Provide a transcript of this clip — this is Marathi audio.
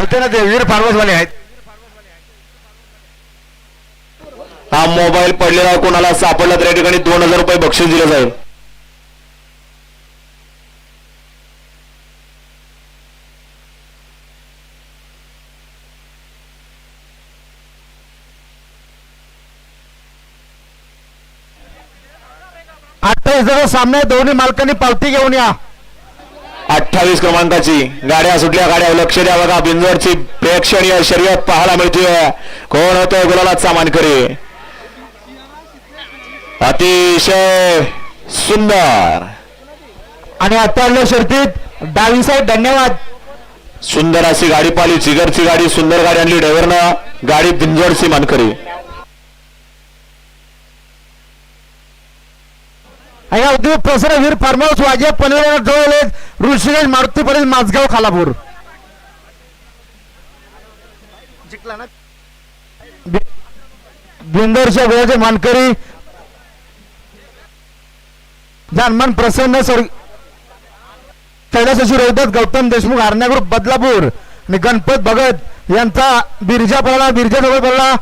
आलते ना ते वीर फार्मसवाले आहेत. हा मोबाईल पडलेला कोणाला सापडला तर या ठिकाणी दोन हजार रुपये बक्षीस दिलं जाईल. अठ्ठावीस जण सामने. दोन्ही मालकांनी पावती घेऊन या. अठ्ठावीस क्रमांकाची. गाड्या सुटल्या गाड्या लक्ष द्या बघा. बिंजरची प्रेक्षणीय शर्यत पाहायला मिळते कोण होतोय गुलालाचा मानकरी? अतिशय सुंदर. आणि आता शर्तीत. डावी साईड धन्यवाद. सुंदर अशी गाडी पाली चिगरची गाडी सुंदर गाडी आणली ड्रायव्हरनं गाडी बिंजोडची मानकरी. प्रसन्न वीर फार्म हाऊस वाजे पनवेल जवळ ऋषिकेश मारुती पर्यंत माझगाव खालापूर. बि- बिंदरच्या वेळाचे मानकरी जानमान प्रसन्न स्वर्ग कैलासाची रोहिदास गौतम देशमुख आरण्या ग्रुप बदलापूर आणि गणपत भगत यांचा बिरजा पडला बिरजा जवळ पडला